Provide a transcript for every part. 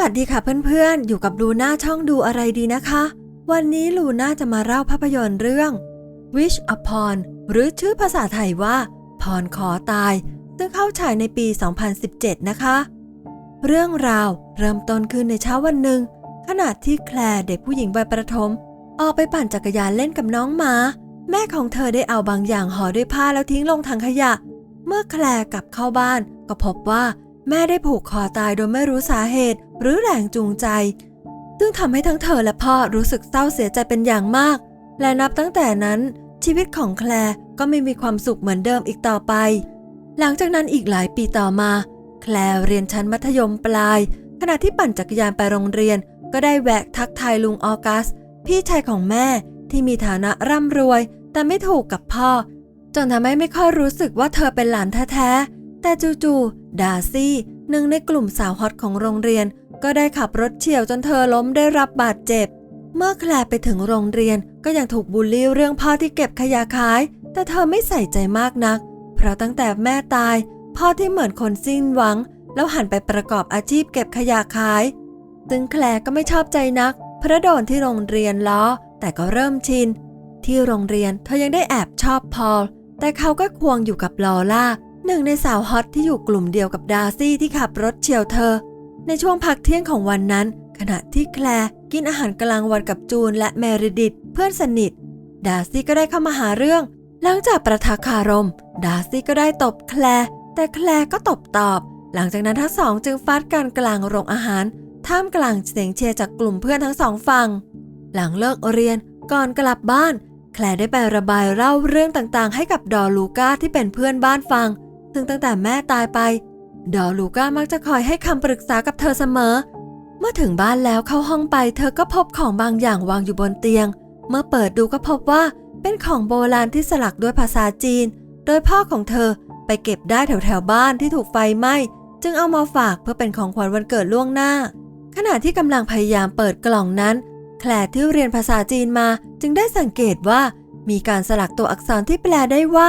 วัสดีค่ะเพื่อนๆ อยู่กับลูน่าช่องดูอะไรดีนะคะ วันนี้ลูน่าจะมาเล่าภาพยนตร์เรื่อง Wish Upon หรือชื่อภาษาไทยว่า พรขอตาย ซึ่งเข้าฉายในปี 2017 นะคะ เรื่องราวเริ่มต้นขึ้นในเช้าวันหนึ่ง ขณะที่แคลร์เด็กผู้หญิงวัยประถม ออกไปปั่นจักรยานเล่นกับน้องหมา แม่ของเธอได้เอาบางอย่างห่อด้วยผ้าแล้วทิ้งลงถังขยะ เมื่อแคลร์กลับเข้าบ้านก็พบว่า แม่ได้ผูกคอตายโดยไม่รู้สาเหตุหรือแรงจูงใจ ซึ่งทำให้ทั้งเธอและพ่อรู้สึกเศร้าเสียใจเป็นอย่างมาก และนับตั้งแต่นั้น ชีวิตของแคลร์ก็ไม่มีความสุขเหมือนเดิมอีกต่อไป หลังจากนั้นอีกหลายปีต่อมา แคลร์เรียนชั้นมัธยมปลาย ขณะที่ปั่นจักรยานไปโรงเรียน ก็ได้แวะทักทายลุงออกัส พี่ชายของแม่ที่มีฐานะร่ำรวย แต่ไม่ถูกกับพ่อ จนทำให้ไม่ค่อยรู้สึกว่าเธอเป็นหลานแท้ๆ แต่จู่ๆ ดาร์ซี่ หนึ่งในกลุ่มสาวฮอตของโรงเรียน ก็ได้ขับรถเฉี่ยวจนเธอล้มได้รับบาดเจ็บ เมื่อแคลร์ไปถึงโรงเรียนก็ยังถูกบูลลี่เรื่องพ่อที่เก็บขยะขาย แต่เธอไม่ใส่ใจมากนัก เพราะตั้งแต่แม่ตาย พ่อที่เหมือนคนสิ้นหวัง แล้วหันไปประกอบอาชีพเก็บขยะขาย ซึ่งแคลร์ก็ไม่ชอบใจนักเพราะโดนที่โรงเรียนล้อ แต่ก็เริ่มชินที่โรงเรียนเธอยังได้แอบชอบพอลแต่เขาก็ควงอยู่กับลอล่า หนึ่งในสาวฮอตที่อยู่กลุ่มเดียวกับดาร์ซี่ที่ขับรถเฉียวเธอ ในช่วงพักเที่ยงของวันนั้น ขณะที่แคลร์กินอาหารกลางวันกับจูนและแมริดิตเพื่อนสนิท ดาร์ซี่ก็ได้เข้ามาหาเรื่อง หลังจากประทะคารม ดาร์ซี่ก็ได้ตบแคลร์แต่แคลร์ก็ตบตอบ หลังจากนั้นทั้งสองจึงฟาดกันกลางโรงอาหาร ท่ามกลางเสียงเชียร์จากกลุ่มเพื่อนทั้งสองฝั่งหลังเลิกเรียนก่อนกลับบ้าน แคลร์ได้ไประบายเล่าเรื่องต่างๆ ให้กับดอลูก้าที่เป็นเพื่อนบ้านฟัง ซึ่งตั้งแต่แม่ตายไป ดอลูก้ามักจะคอยให้คำปรึกษากับเธอเสมอ เมื่อถึงบ้านแล้วเข้าห้องไป เธอก็พบของบางอย่างวางอยู่บนเตียง เมื่อเปิดดูก็พบว่าเป็นของโบราณที่สลักด้วยภาษาจีน โดยพ่อของเธอไปเก็บได้แถวแถวบ้านที่ถูกไฟไหม้ จึงเอามาฝากเพื่อเป็นของขวัญวันเกิดล่วงหน้า ขณะที่กำลังพยายามเปิดกล่องนั้น แคลที่เรียนภาษาจีนมาจึงได้สังเกตว่ามีการสลักตัวอักษรที่แปลได้ว่า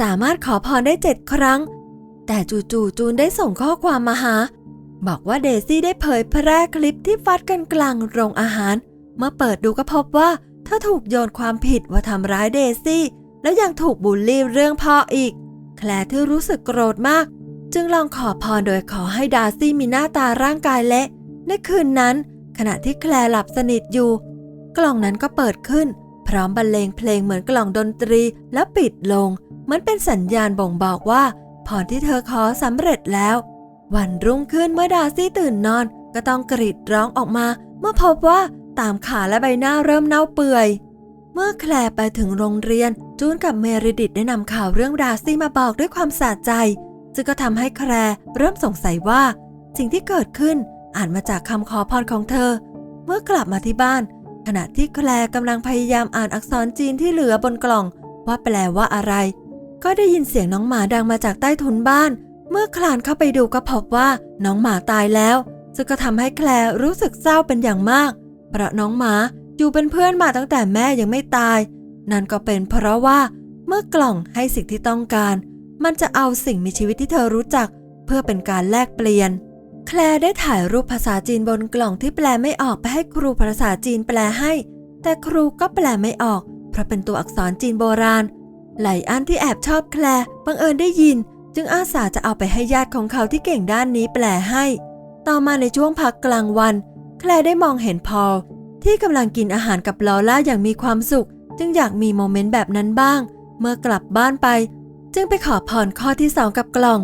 สามารถขอพรได้เจ็ดครั้ง แต่จู่ๆจูนได้ส่งข้อความมาหา บอกว่าเดซี่ได้เผยแพร่คลิปที่ฟัดกันกลางโรงอาหาร เมื่อเปิดดูก็พบว่าเธอถูกโยนความผิดว่าทำร้ายเดซี่ แล้วยังถูกบูลลี่เรื่องพ่ออีก แคลร์ที่รู้สึกโกรธมาก จึงลองขอพรโดยขอให้ดาซี่มีหน้าตาร่างกายเละในคืนนั้น ขณะที่แคลร์หลับสนิทอยู่ กล่องนั้นก็เปิดขึ้น พร้อมบรรเลงเพลงเหมือนกล่องดนตรีแล้วปิดลง เหมือนเป็นสัญญาณบ่งบอกว่าพรที่เธอขอสำเร็จแล้ว วันรุ่งขึ้นเมื่อดาซี่ตื่นนอน ก็ต้องกรีดร้องออกมา เมื่อพบว่าตามขาและใบหน้าเริ่มเน่าเปื่อย เมื่อแคลร์ไปถึงโรงเรียนจูนกับเมริดิตได้นำข่าวเรื่องดาซี่มาบอกด้วยความสะใจ ซึ่งก็ทำให้แคลร์เริ่มสงสัยว่า สิ่งที่เกิดขึ้นอาจมาจากคำขอพรของเธอ เมื่อกลับมาที่บ้าน ขณะที่แคลร์กำลังพยายามอ่านอักษรจีนที่เหลือบนกล่อง ว่าแปลว่าอะไร ก็ได้ยินเสียงน้องหมาดังมาจากใต้ถุนบ้าน เมื่อคลานเข้าไปดูก็พบว่าน้องหมาตายแล้ว ซึ่งก็ทำให้แคลร์รู้สึกเศร้าเป็นอย่างมาก เพราะน้องหมาอยู่เป็นเพื่อนมาตั้งแต่แม่ยังไม่ตาย นั่นก็เป็นเพราะว่าเมื่อกล่องให้สิ่งที่ต้องการ มันจะเอาสิ่งมีชีวิตที่เธอรู้จัก เพื่อเป็นการแลกเปลี่ยน แคลร์ได้ถ่ายรูปภาษาจีนบนกล่องที่แปลไม่ออกไปให้ครูภาษาจีนแปลให้ แต่ครูก็แปลไม่ออก เพราะเป็นตัวอักษรจีนโบราณ ไหลอันที่แอบชอบแคล์บังเอิญได้ยิน จึงอาสาจะเอาไปให้ญาติของเขาที่เก่งด้านนี้แปลให้ ต่อมาในช่วงพักกลางวัน แคล์ได้มองเห็นพอลที่กำลังกินอาหารกับลอล่าอย่างมีความสุข จึงอยากมีโมเมนต์แบบนั้นบ้าง เมื่อกลับบ้านไป จึงไปขอพรข้อที่สองกับกล่อง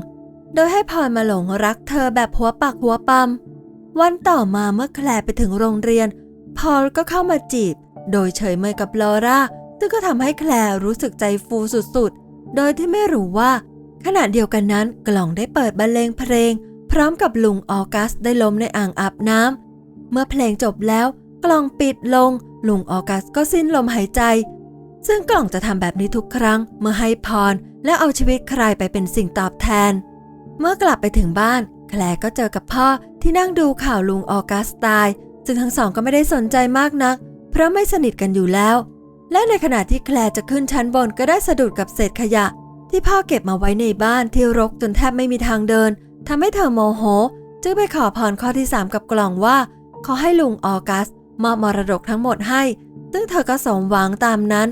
โดยให้พรมาหลงรักเธอแบบหัวปักหัวปั๊มวันต่อมาเมื่อแคล์ไปถึงโรงเรียน พอลก็เข้ามาจีบ โดยเฉยเมยกับลอร่า ซึ่งก็ทำให้แคลร์รู้สึกใจฟูสุดๆ โดยที่ไม่รู้ว่า ขณะเดียวกันนั้นกล่องได้เปิดบรรเลงเพลง พร้อมกับลุงออกัสได้ล้มในอ่างอาบน้ำเมื่อเพลงจบแล้ว กล่องปิดลง ลุงออกัสก็สิ้นลมหายใจ ซึ่งกล่องจะทำแบบนี้ทุกครั้ง เมื่อให้พร และเอาชีวิตใครไปเป็นสิ่งตอบแทน เมื่อกลับไปถึงบ้าน แคลร์ก็เจอกับพ่อที่นั่งดูข่าวลุงออกัสตายซึ่งทั้งสองก็ไม่ได้สนใจมากนัก เพราะไม่สนิทกันอยู่แล้ว และในขณะที่แคลร์จะขึ้นชั้นบนก็ได้สะดุดกับเศษขยะ ที่พ่อเก็บมาไว้ในบ้านที่รกจนแทบไม่มีทางเดินทำให้เธอโมโห จึงไปขอพรข้อที่ 3 กับกล่องว่า ขอให้ลุงออกัสมอบมรดกทั้งหมดให้ ซึ่งเธอก็สมหวังตามนั้น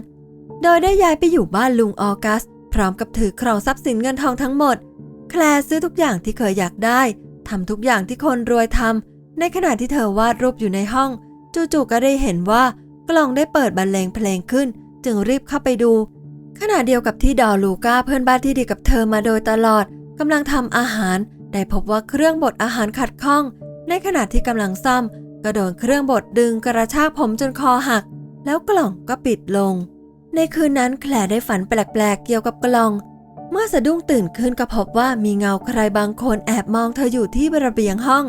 โดยได้ย้ายไปอยู่บ้านลุงออกัส พร้อมกับถือครองทรัพย์สินเงินทองทั้งหมด แคลร์ซื้อทุกอย่างที่เคยอยากได้ทำทุกอย่างที่คนรวยทำในขณะที่เธอวาดรูปอยู่ในห้อง จู่ๆก็ได้เห็นว่า กล่องได้เปิดบรรเลงเพลงขึ้น จึงรีบเข้าไปดู ขณะเดียวกับที่ดอลูก้าเพื่อนบ้านที่ดีกับเธอมาโดยตลอดกำลังทำอาหาร ได้พบว่าเครื่องบดอาหารขัดข้อง ในขณะที่กำลังซ่อมก็โดนเครื่องบดดึงกระชากผมจนคอหัก แล้วกล่องก็ปิดลง ในคืนนั้นแคลร์ได้ฝันแปลกๆเกี่ยวกับกล่อง เมื่อสะดุ้งตื่นขึ้นก็พบว่ามีเงาใครบางคนแอบมองเธออยู่ที่ระเบียงห้อง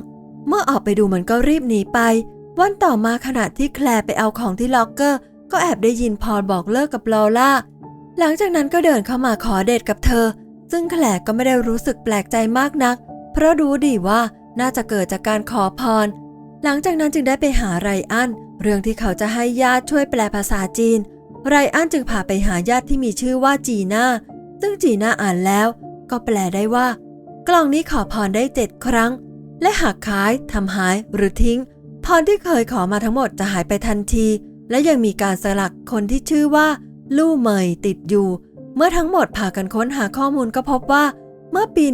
เมื่อออกไปดูมันก็รีบหนีไป วันต่อมาขณะที่แคลร์ไปเอาของที่ล็อกเกอร์ ก็แอบได้ยินพอลบอกเลิกกับลอล่า หลังจากนั้นก็เดินเข้ามาขอเดทกับเธอ ซึ่งแคลร์ก็ไม่ได้รู้สึกแปลกใจมากนัก เพราะรู้ดีว่าน่าจะเกิดจากการขอพร หลังจากนั้นจึงได้ไปหาไรอัน เรื่องที่เขาจะให้ญาติช่วยแปลภาษาจีน ไรอันจึงพาไปหาญาติที่มีชื่อว่าจีน่า ซึ่งจีน่าอ่านแล้ว ก็แปลได้ว่า กล่องนี้ขอพรได้เจ็ดครั้ง และหากขายทำหายหรือทิ้ง รที่เคยขอมาทั้งหมดจะหายไปทันที และยังมีการสลักคนที่ชื่อว่า ลู่เหมยติดอยู่ เมื่อทั้งหมดพากันค้นหาข้อมูลก็พบว่า เมื่อปี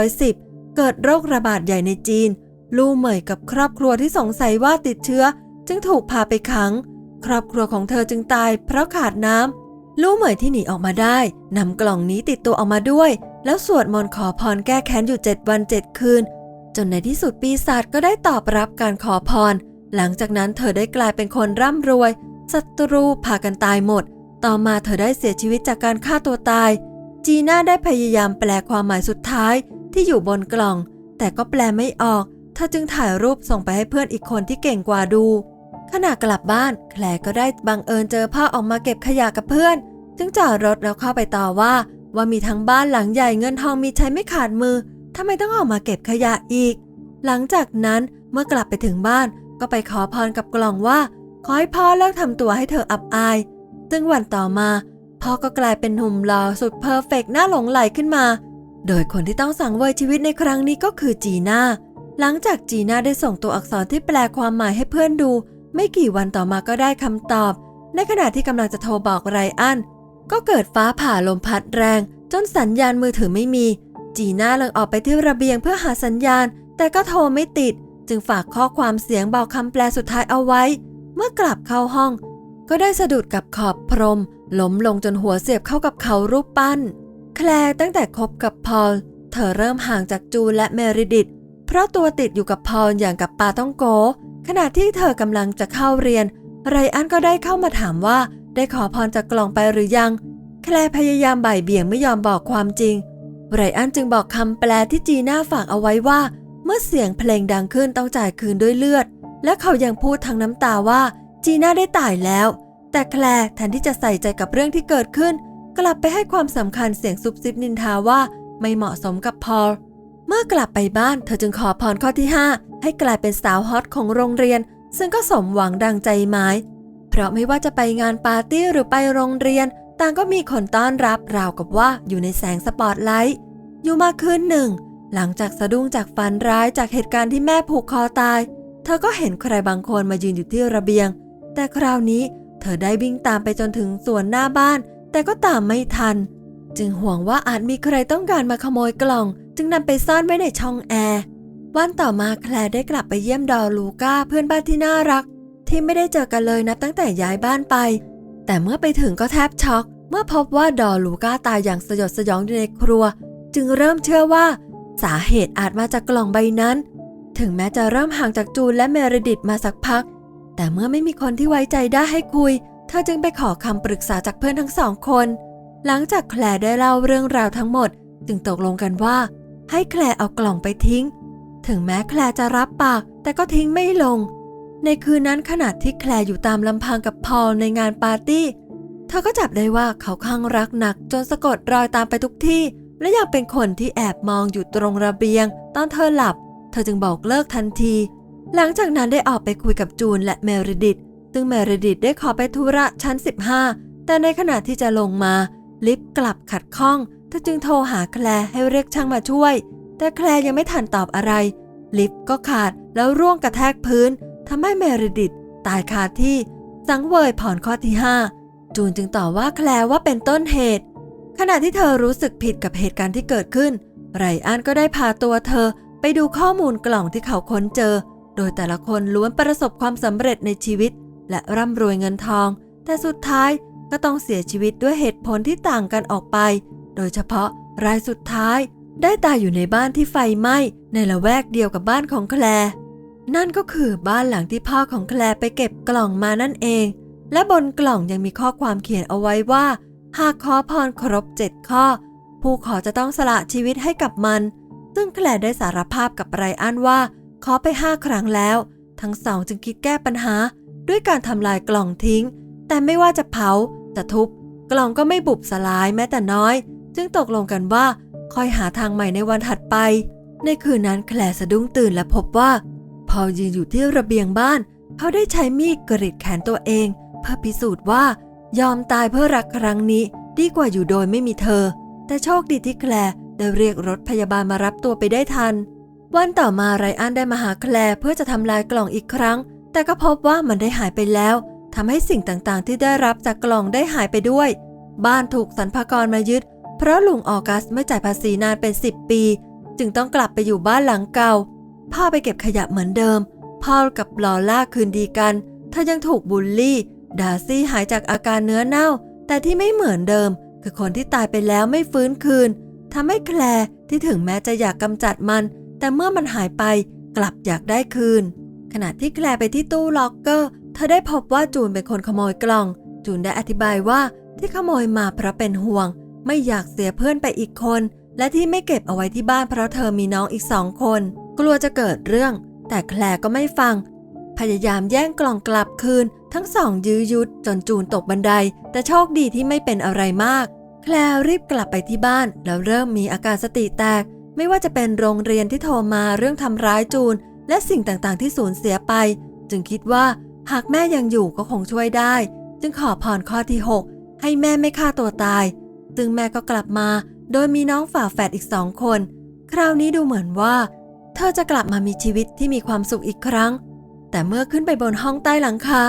1910 เกิดโรคระบาดใหญ่ในจีน ลู่เหมยกับครอบครัวที่สงสัยว่าติดเชื้อ จึงถูกพาไปขัง ครอบครัวของเธอจึงตาย เพราะขาดน้ำลู่เหมยที่หนีออกมาได้นำกล่องนี้ติดตัวออกมาด้วย แล้วสวดมนต์ขอพรแก้แค้นอยู่ 7 วัน 7 คืน นในที่สุดปีศาจก็ได้ตอบรับการขอพร หลังจากนั้นเธอได้กลายเป็นคนร่ำรวยศัตรูพากันตายหมด ต่อมาเธอได้เสียชีวิตจากการฆ่าตัวตาย จีน่าได้พยายามแปลความหมายสุดท้ายที่อยู่บนกล่อง แต่ก็แปลไม่ออก เธอจึงถ่ายรูปส่งไปให้เพื่อนอีกคนที่เก่งกว่าดู ขณะกลับบ้าน แคลร์ก็ได้บังเอิญเจอพ่อออกมาเก็บขยะกับเพื่อน จึงจอดรถแล้วเข้าไปต่อว่า ว่ามีทั้งบ้านหลังใหญ่เงินทองมีใช้ไม่ขาดมือ ทำไมต้องออกมาเก็บขยะอีก หลังจากนั้นเมื่อกลับไปถึงบ้านก็ไปขอพรกับกล่องว่า ขอให้พ่อเลิกทำตัวให้เธออับอาย ซึ่งวันต่อมา พ่อก็กลายเป็นหนุ่มหล่อสุดเพอร์เฟกต์น่าหลงไหลขึ้นมา โดยคนที่ต้องสังเวยชีวิตในครั้งนี้ก็คือจีน่า หลังจากจีน่าได้ส่งตัวอักษรที่แปลความหมายให้เพื่อนดู ไม่กี่วันต่อมาก็ได้คำตอบ ในขณะที่กำลังจะโทรบอกไรอันก็เกิดฟ้าผ่าลมพัดแรง จนสัญญาณมือถือไม่มี จีน่าเลยออกไปที่ระเบียงเพื่อหาสัญญาณ แต่ก็โทรไม่ติด จึงฝากข้อความเสียงบอกคำแปลสุดท้ายเอาไว้ เมื่อกลับเข้าห้อง ก็ได้สะดุดกับขอบพรมล้มลงจนหัวเสียบเข้ากับเขารูปปั้น แคลร์ตั้งแต่คบกับพอล เธอเริ่มห่างจากจูและเมริดิต เพราะตัวติดอยู่กับพอลอย่างกับปลาต้องโก ขณะที่เธอกำลังจะเข้าเรียน ไรอันก็ได้เข้ามาถามว่าได้ขอพรจากกล่องไปหรือยัง แคลร์พยายามบ่ายเบี่ยงไม่ยอมบอกความจริง ไรอันจึงบอกคำแปลที่จีน่าฝากเอาไว้ว่า เมื่อเสียงเพลงดังขึ้นต้องจ่ายคืนด้วยเลือด และเขายังพูดทั้งน้ำตาว่าจีน่าได้ตายแล้ว แต่แคลร์แทนที่จะใส่ใจกับเรื่องที่เกิดขึ้น กลับไปให้ความสำคัญเสียงซุบซิบนินทาว่าไม่เหมาะสมกับพอลเมื่อกลับไปบ้านเธอจึงขอพรข้อที่ 5 ให้กลายเป็นสาวฮอตของโรงเรียน ซึ่งก็สมหวังดังใจหมาย เพราะไม่ว่าจะไปงานปาร์ตี้หรือไปโรงเรียน ต่างก็มีคนต้อนรับราวกับว่าอยู่ในแสงสปอตไลท์ อยู่มาคืนหนึ่ง หลังจากสะดุ้งจากฝันร้ายจากเหตุการณ์ที่แม่ผูกคอตาย เธอก็เห็นใครบางคนมายืนอยู่ที่ระเบียง แต่คราวนี้เธอได้วิ่งตามไปจนถึงสวนหน้าบ้าน แต่ก็ตามไม่ทัน จึงห่วงว่าอาจมีใครต้องการมาขโมยกล่อง จึงนำไปซ่อนไว้ในช่องแอร์วันต่อมาแคลร์ได้กลับไปเยี่ยมดอลูก้าเพื่อนบ้านที่น่ารัก ที่ไม่ได้เจอกันเลยนับตั้งแต่ย้ายบ้านไป แต่เมื่อไปถึงก็แทบช็อก เมื่อพบว่าดอลูก้าตายอย่างสยดสยองอยู่ในครัว จึงเริ่มเชื่อว่า สาเหตุอาจมาจากกล่องใบนั้น ถึงแม้จะเริ่มห่างจากจูนและเมริดิตมาสักพัก แต่เมื่อไม่มีคนที่ไว้ใจได้ให้คุย เธอจึงไปขอคำปรึกษาจากเพื่อนทั้งสองคน หลังจากแคลร์ได้เล่าเรื่องราวทั้งหมด จึงตกลงกันว่า ให้แคลร์เอากล่องไปทิ้ง ถึงแม้แคลร์จะรับปาก แต่ก็ทิ้งไม่ลง ในคืนนั้นขณะที่แคลร์อยู่ตามลำพังกับพอลในงานปาร์ตี้เธอก็จับได้ว่าเขาข้างรักหนักจนสะกดรอยตามไปทุกที่ และยังเป็นคนที่แอบมองอยู่ตรงระเบียง ตอนเธอหลับ เธอจึงบอกเลิกทันที หลังจากนั้นได้ออกไปคุยกับจูนและเมริดิตซึ่งเมริดิตได้ขอไปธุระชั้น 15 แต่ในขณะที่จะลงมา ลิฟต์กลับขัดข้อง เธอจึงโทรหาแคลร์ให้เรียกช่างมาช่วย แต่แคลร์ยังไม่ทันตอบอะไร ลิฟต์ก็ขาดแล้วร่วงกระแทกพื้นทำให้เมริดิตตายคาที่สังเวยผ่อนข้อที่ 5 จูนจึงต่อว่าแคลร์ว่าเป็นต้นเหตุ ขณะที่เธอรู้สึกผิดกับเหตุการณ์ที่เกิดขึ้น ไรอันก็ได้พาตัวเธอไปดูข้อมูลกล่องที่เขาค้นเจอ โดยแต่ละคนล้วนประสบความสำเร็จในชีวิต และร่ำรวยเงินทอง แต่สุดท้ายก็ต้องเสียชีวิตด้วยเหตุผลที่ต่างกันออกไป โดยเฉพาะรายสุดท้าย ได้ตายอยู่ในบ้านที่ไฟไหม้ในละแวกเดียวกับบ้านของแคลนั่นก็คือบ้านหลังที่พ่อของแคลไปเก็บกล่องมานั่นเอง และบนกล่องยังมีข้อความเขียนเอาไว้ว่า หากขอพรครบเจ็ดข้อ ผู้ขอจะต้องสละชีวิตให้กับมัน ซึ่งแคลร์ได้สารภาพกับไรอันว่า ขอไปห้าครั้งแล้ว ทั้งสองจึงคิดแก้ปัญหา ด้วยการทำลายกล่องทิ้ง แต่ไม่ว่าจะเผา จะทุบ กล่องก็ไม่บุบสลายแม้แต่น้อย จึงตกลงกันว่าคอยหาทางใหม่ในวันถัดไป ในคืนนั้นแคลร์สะดุ้งตื่นและพบว่า พอยืนอยู่ที่ระเบียงบ้าน เขาได้ใช้มีดกรีดแขนตัวเอง เพื่อพิสูจน์ว่า ยอมตายเพื่อรักครั้งนี้ดีกว่าอยู่โดยไม่มีเธอ แต่โชคดีที่แคลร์ได้เรียกรถพยาบาลมารับตัวไปได้ทัน วันต่อมาไรอันได้มาหาแคลร์เพื่อจะทำลายกล่องอีกครั้ง แต่ก็พบว่ามันได้หายไปแล้วทำให้สิ่งต่างๆ ที่ได้รับจากกล่องได้หายไปด้วย บ้านถูกสรรพากรมายึด เพราะลุงออกัสไม่จ่ายภาษีนานเป็น 10 ปี จึงต้องกลับไปอยู่บ้านหลังเก่าพ่อไปเก็บขยะเหมือนเดิมพ่อกับลอล่าคืนดีกันเธอยังถูกบูลลี่ ดาซี่หายจากอาการเนื้อเน่า แต่ที่ไม่เหมือนเดิม คือคนที่ตายไปแล้วไม่ฟื้นคืนทำให้แคลร์ที่ถึงแม้จะอยากกำจัดมัน แต่เมื่อมันหายไปกลับอยากได้คืน ขณะที่แคลร์ไปที่ตู้ล็อกเกอร์ เธอได้พบว่าจูนเป็นคนขโมยกล่อง จูนได้อธิบายว่าที่ขโมยมาเพราะเป็นห่วง ไม่อยากเสียเพื่อนไปอีกคน และที่ไม่เก็บเอาไว้ที่บ้านเพราะเธอมีน้องอีกสองคน กลัวจะเกิดเรื่อง แต่แคลร์ก็ไม่ฟัง พยายามแย่งกล่องกลับคืน ทั้งสองยื้อยุดจนจูนตกบันได แต่โชคดีที่ไม่เป็นอะไรมาก แคลรีบกลับไปที่บ้าน แล้วเริ่มมีอาการสติแตก ไม่ว่าจะเป็นโรงเรียนที่โทรมาเรื่องทำร้ายจูน และสิ่งต่างๆที่สูญเสียไป จึงคิดว่าหากแม่ยังอยู่ก็คงช่วยได้ จึงขอพรข้อที่ 6 ให้แม่ไม่ฆ่าตัวตาย ซึ่งแม่ก็กลับมา โดยมีน้องฝาแฝดอีกสองคน คราวนี้ดูเหมือนว่า เธอจะกลับมามีชีวิตที่มีความสุขอีกครั้ง แต่เมื่อขึ้นไปบนห้องใต้หลังคา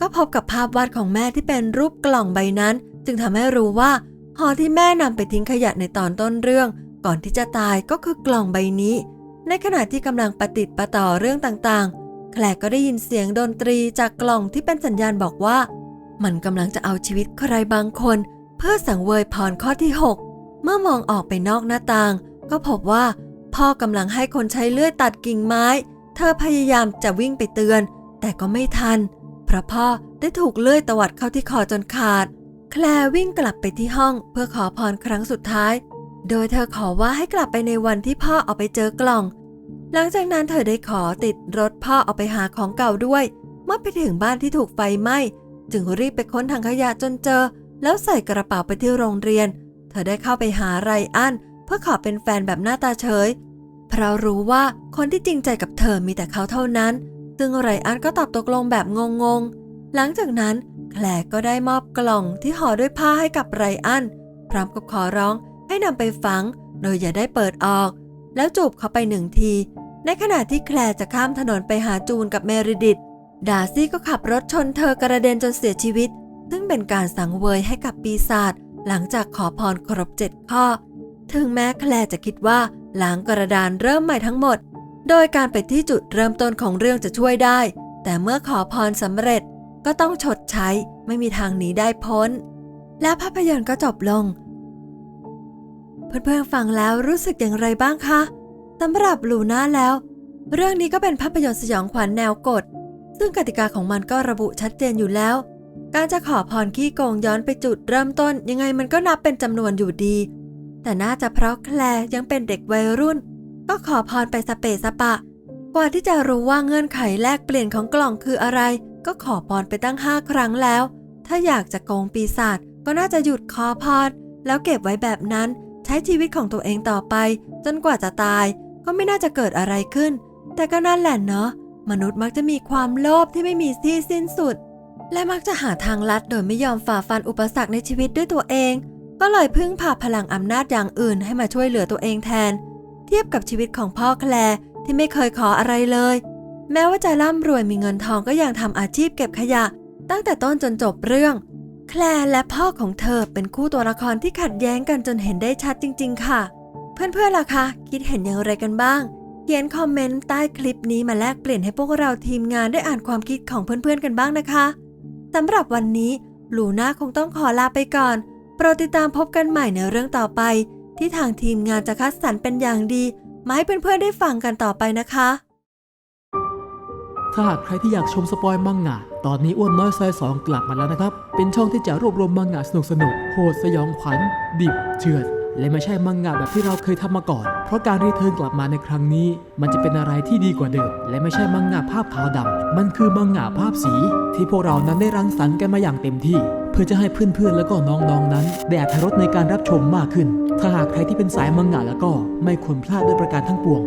ก็พบกับภาพวาดของแม่ที่เป็นรูปกล่องใบนั้น จึงทำให้รู้ว่าหอที่แม่นำไปทิ้งขยะในตอนต้นเรื่อง ก่อนที่จะตายก็คือกล่องใบนี้ ในขณะที่กำลังประติดประต่อเรื่องต่างๆ แคลร์ก็ได้ยินเสียงดนตรีจากกล่องที่เป็นสัญญาณบอกว่า มันกำลังจะเอาชีวิตใครบางคน เพื่อสังเวยพรข้อที่ 6 เมื่อมองออกไปนอกหน้าต่าง ก็พบว่าพ่อกำลังให้คนใช้เลื่อยตัดกิ่งไม้ เธอพยายามจะวิ่งไปเตือน แต่ก็ไม่ทัน เพราะพ่อได้ถูกเลื่อยตวัดเข้าที่คอจนขาด แคลร์วิ่งกลับไปที่ห้องเพื่อขอพรครั้งสุดท้าย โดยเธอขอว่าให้กลับไปในวันที่พ่อเอาไปเจอกล่อง หลังจากนั้นเธอได้ขอติดรถพ่อเอาไปหาของเก่าด้วย เมื่อไปถึงบ้านที่ถูกไฟไหม้จึงรีบไปค้นถังขยะจนเจอ แล้วใส่กระเป๋าไปที่โรงเรียน เธอได้เข้าไปหาไรอันเพื่อขอเป็นแฟนแบบหน้าตาเฉย เพราะรู้ว่าคนที่จริงใจกับเธอมีแต่เขาเท่านั้น ซึ่งไรอันก็ตอบตกลงแบบงงๆ หลังจากนั้นแคลร์ก็ได้มอบกล่องที่ห่อด้วยผ้าให้กับไรอันพร้อมกับขอร้องให้นำไปฝัง โดยอย่าได้เปิดออก แล้วจูบเขาไปหนึ่งที ในขณะที่แคลร์จะข้ามถนนไปหาจูนกับเมริดิตดาซี่ก็ขับรถชนเธอกระเด็นจนเสียชีวิต ซึ่งเป็นการสังเวยให้กับปีศาจหลังจากขอพรครบเจ็ดข้อ ถึงแม้แคลร์จะคิดว่า ล้างกระดานเริ่มใหม่ทั้งหมด โดยการไปที่จุดเริ่มต้นของเรื่องจะช่วยได้ แต่เมื่อขอพรสำเร็จก็ต้องชดใช้ไม่มีทางหนีได้พ้น และภาพยนตร์ก็จบลง เพื่อนๆฟังแล้วรู้สึกอย่างไรบ้างคะสำหรับลูน่าแล้ว เรื่องนี้ก็เป็นภาพยนตร์สยองขวัญแนวกฎซึ่งกติกาของมันก็ระบุชัดเจนอยู่แล้ว การจะขอพรขี้โกงย้อนไปจุดเริ่มต้นยังไงมันก็นับเป็นจำนวนอยู่ดี แต่น่าจะเพราะแคลยังเป็นเด็กวัยรุ่น ก็ขอพรไปสเปสปะ กว่าที่จะรู้ว่าเงื่อนไขแลกเปลี่ยนของกล่องคืออะไร ก็ขอพรไปตั้งห้าครั้งแล้ว ถ้าอยากจะโกงปีศาจก็น่าจะหยุดขอพร แล้วเก็บไว้แบบนั้น ใช้ชีวิตของตัวเองต่อไป จนกว่าจะตาย ก็ไม่น่าจะเกิดอะไรขึ้น แต่ก็นั่นแหละเนาะมนุษย์มักจะมีความโลภที่ไม่มีที่สิ้นสุด และมักจะหาทางลัดโดยไม่ยอมฝ่าฟันอุปสรรคในชีวิตด้วยตัวเอง ก็เลยพึ่งพาพลังอำนาจอย่างอื่นให้มาช่วยเหลือตัวเองแทน เทียบกับชีวิตของพ่อแคลร์ที่ไม่เคยขออะไรเลย แม้ว่าจะร่ำรวยมีเงินทองก็ยังทำอาชีพเก็บขยะ ตั้งแต่ต้นจนจบเรื่อง แคลร์และพ่อของเธอเป็นคู่ตัวละครที่ขัดแย้งกันจนเห็นได้ชัดจริง ๆ ค่ะ เพื่อนๆล่ะคะ คิดเห็นอย่างไรกันบ้าง เขียนคอมเมนต์ใต้คลิปนี้มาแลกเปลี่ยนให้พวกเราทีมงานได้อ่านความคิดของเพื่อนๆกันบ้างนะคะสำหรับวันนี้ลูน่าคงต้องขอลาไปก่อน โปรดติดตามพบกันใหม่ในเรื่องต่อไป ที่ทางทีมงานจะคัดสรรเป็นอย่างดีมาให้เพื่อนๆได้ฟังกันต่อไปนะคะ ถ้าหากใครที่อยากชมสปอยมังงะ ตอนนี้อ้วนน้อยซอยสองกลับมาแล้วนะครับ เป็นช่องที่จะรวบรวมมังงะสนุกสนุกโหดสยองขวัญ ดิบเถื่อนและไม่ใช่มังงะแบบที่เราเคยทำมาก่อน เพราะการรีเทิร์นกลับมาในครั้งนี้ มันจะเป็นอะไรที่ดีกว่าเดิม และไม่ใช่มังงะภาพขาวดำมันคือมังงะภาพสี ที่พวกเรานั้นได้รังสรรค์กันมาอย่างเต็มที่ เพื่อจะให้เพื่อนๆ แล้วก็น้องๆนั้นได้อัธรสในการรับชมมากขึ้น ถ้าหากใครที่เป็นสายมังงะแล้วก็ไม่ควรพลาดด้วยประการทั้งปวง